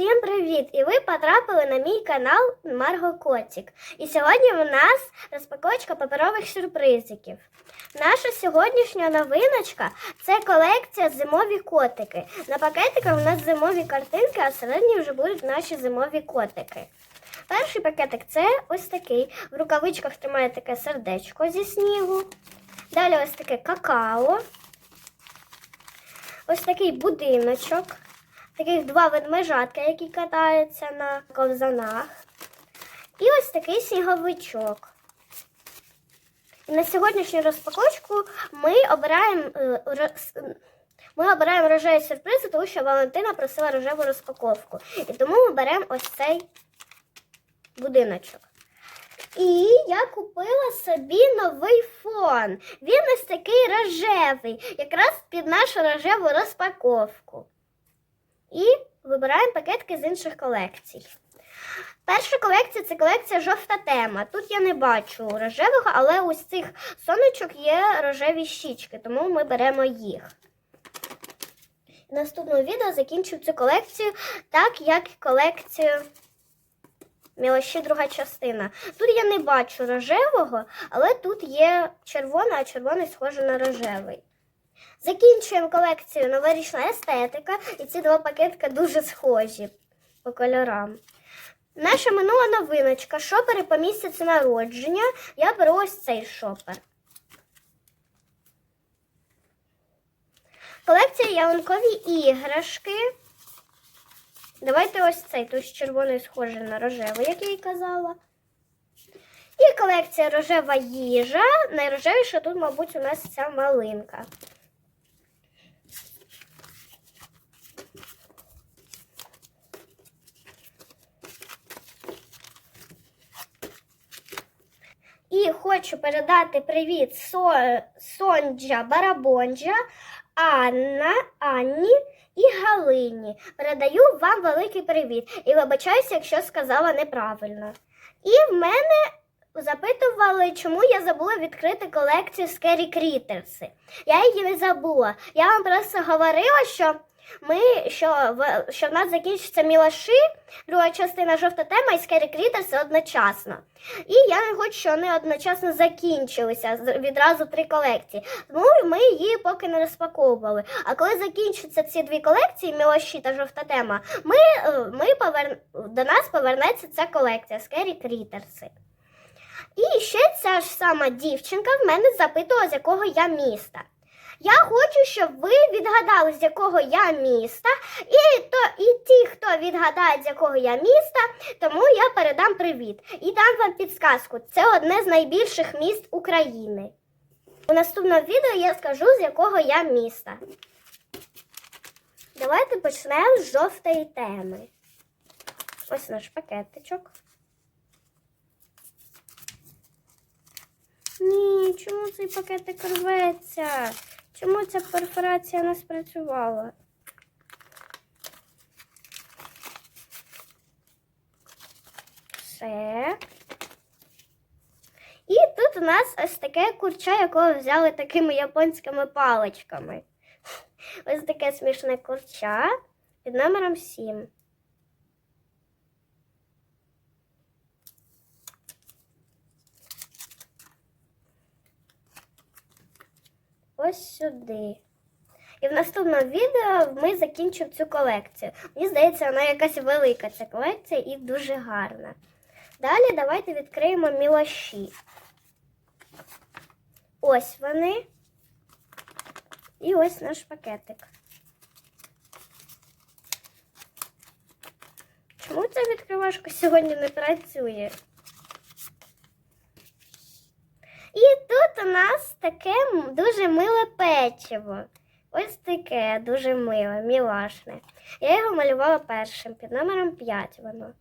Всім привіт! І ви потрапили на мій канал Марго Котик. І сьогодні у нас розпаковочка паперових сюрпризиків. Наша сьогоднішня новиночка це колекція зимові котики. На пакетиках у нас зимові картинки, а всередині вже будуть наші зимові котики. Перший пакетик це ось такий. В рукавичках тримає таке сердечко зі снігу. Далі ось таке какао. Ось такий будиночок. Таких два ведмежатка, які катаються на ковзанах. І ось такий сніговичок. На сьогоднішню розпаковочку ми обираємо, е, ми обираємо рожеві сюрпризи, тому що Валентина просила рожеву розпаковку. І тому ми беремо ось цей будиночок. І я купила собі новий фон. Він ось такий рожевий, якраз під нашу рожеву розпаковку. І вибираємо пакетки з інших колекцій. Перша колекція це колекція жовта тема. Тут я не бачу рожевого, але ось цих сонечок є рожеві щічки, тому ми беремо їх. В наступному відео закінчу цю колекцію, так як і колекцію Мілощі друга частина. Тут я не бачу рожевого, але тут є червона, а червоний схожий на рожевий. Закінчуємо колекцію новорічна естетика, і ці два пакетика дуже схожі по кольорам. Наша минула новиночка шопери по місяцю народження. Я беру ось цей шопер. Колекція ялинкові іграшки. Давайте ось цей, з червоний схожий на рожевий, як я і казала. І колекція рожева їжа. Найрожевіша тут, мабуть, у нас ця малинка. І хочу передати привіт Со... Сонджа Барабонджа, Анна, Анні і Галині. Передаю вам великий привіт і вибачаюся, якщо сказала неправильно. І в мене запитували, чому я забула відкрити колекцію Scary Critters. Я її не забула. Я вам просто говорила, що ми що в що в нас закінчиться мілаші, друга частина жовта тема і Scary Critters одночасно. І я не хочу, щоб вони одночасно закінчилися відразу три колекції. Тому ми її поки не розпаковували. А коли закінчаться ці дві колекції, мілаші та жовта тема, ми, е, ми повер... до нас повернеться ця колекція Scary Critters. І ще ця ж сама дівчинка в мене запитувала, з якого я міста. Я хочу, щоб ви відгадали, з якого я міста, і то і ті, хто відгадає, з якого я міста, тому я передам привіт і дам вам підсказку. Це одне з найбільших міст України. У наступному відео я скажу, з якого я міста. Давайте почнемо з жовтої теми. Ось наш пакетичок. Ні, чому цей пакетик рветься? Чому ця перфорація не спрацювала? Все. І тут у нас ось таке курча, якого взяли такими японськими паличками. Ось таке смішне курча під номером 7. Ось сюди. І в наступному відео ми закінчимо цю колекцію. Мені здається, вона якась велика ця колекція і дуже гарна. Далі давайте відкриємо мілаші. Ось вони. І ось наш пакетик. Чому ця відкривашка сьогодні не працює? І тут у нас таке дуже миле печиво. Ось таке дуже миле, мілашне. Я його малювала першим, під номером 5 воно.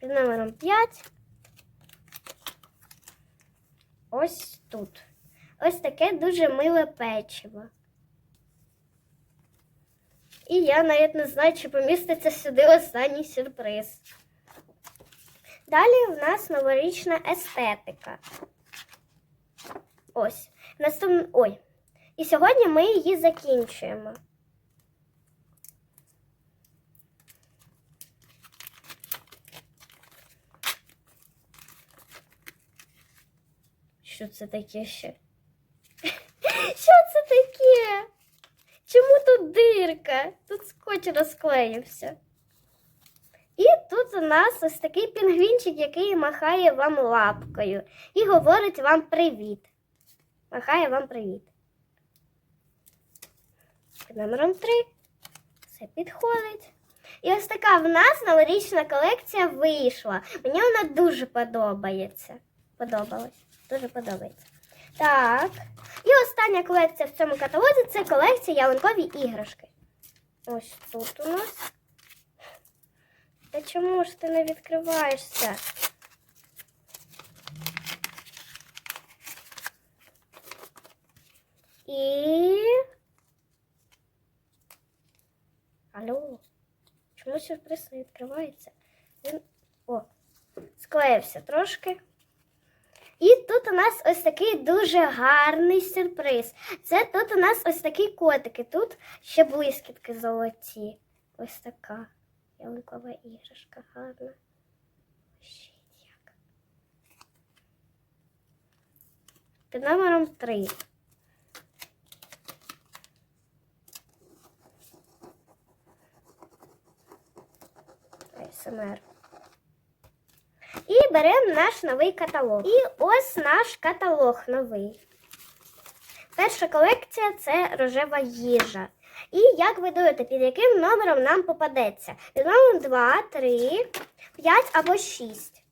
Під номером 5. Ось тут. Ось таке дуже миле печиво. І я навіть не знаю, чи поміститься сюди останній сюрприз. Далі в нас новорічна естетика. Ось. Наступний. Ой. І сьогодні ми її закінчуємо. Що це таке ще? Що це таке? Чому тут дирка? Тут скотч розклеївся. Тут у нас ось такий пінгвінчик, який махає вам лапкою і говорить вам привіт. Махає вам привіт. Номером 3. Все підходить. І ось така в нас новорічна колекція вийшла. Мені вона дуже подобається. Подобалась. Дуже подобається. Так. І остання колекція в цьому каталозі це колекція ялинкові іграшки. Ось тут у нас. Та чому ж ти не відкриваєшся? І. Алло. Чому сюрприз не відкривається? Він. О, склеївся трошки. І тут у нас ось такий дуже гарний сюрприз. Це тут у нас ось такі котики. Тут ще блискітки золоті. Ось така ялинкова іграшка гарна. Ще як. Під номером 3. СМР. І беремо наш новий каталог. І ось наш каталог новий. Перша колекція це рожева їжа. І як ви думаєте, під яким номером нам попадеться? Під номером 2, 3, 5 або 6.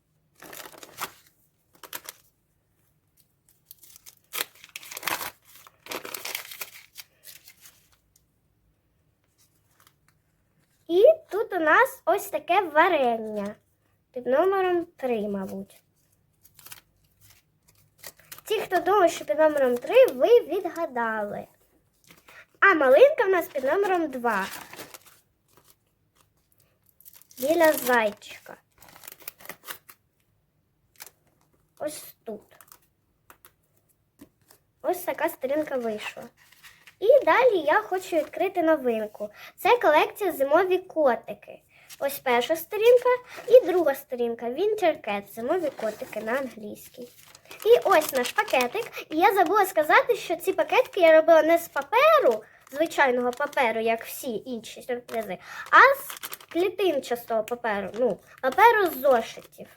І тут у нас ось таке варення. Під номером 3, мабуть. Ті, хто думає, що під номером 3, ви відгадали. А малинка в нас під номером 2. Біля зайчика. Ось тут. Ось така сторінка вийшла. І далі я хочу відкрити новинку. Це колекція зимові котики. Ось перша сторінка і друга сторінка. Winter Cat, зимові котики на англійській. І ось наш пакетик. І я забула сказати, що ці пакетики я робила не з паперу, звичайного паперу, як всі інші сюрпризи, а з клітинчастого паперу. Ну, паперу з зошитів.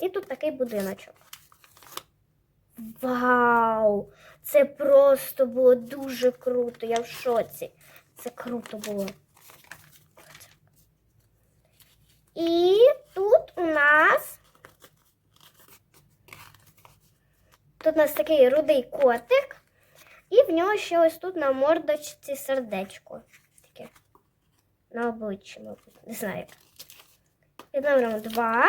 І тут такий будиночок. Вау! Це просто було дуже круто. Я в шоці. Це круто було. І тут у нас тут у нас такий рудий котик, в нього ще ось тут на мордочці сердечко. Таке. На обличчі, мабуть. Не знаю. Під номером 2.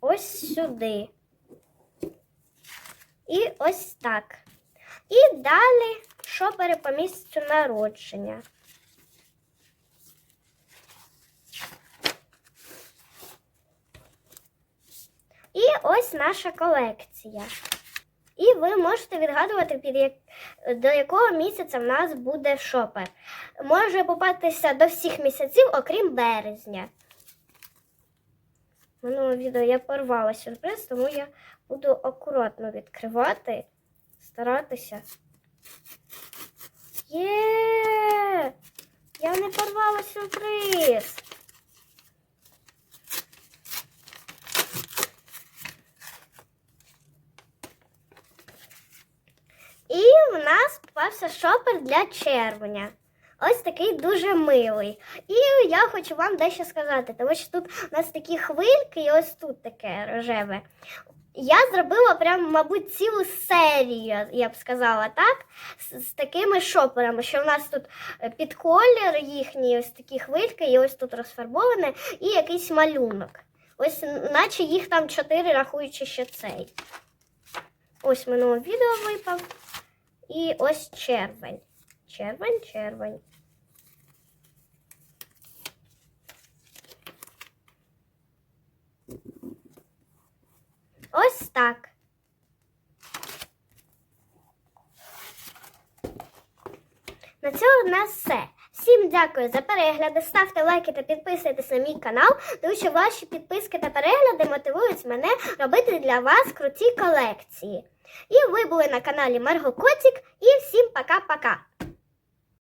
Ось сюди. І ось так. І далі шопери по місцю народження. І ось наша колекція. І ви можете відгадувати, під як... до якого місяця в нас буде шопер. Може попастися до всіх місяців, окрім березня. В минулому відео я порвала сюрприз, тому я буду акуратно відкривати, старатися. Є! Я не порвала сюрприз. І в нас попався шопер для червня. Ось такий дуже милий. І я хочу вам дещо сказати, тому що тут у нас такі хвильки, і ось тут таке рожеве. Я зробила прям, мабуть, цілу серію, я б сказала так, з, з такими шоперами, що в нас тут е, під колір їхній, ось такі хвильки, і ось тут розфарбоване, і якийсь малюнок. Ось, наче їх там чотири, рахуючи ще цей. Ось минуле відео випав. І ось червень. Червень, червень. Ось так. На цьому в нас все. Всім дякую за перегляди. Ставте лайки та підписуйтесь на мій канал, тому що ваші підписки та перегляди мотивують мене робити для вас круті колекції. І ви були на каналі Марго Котик, І всім пока-пока!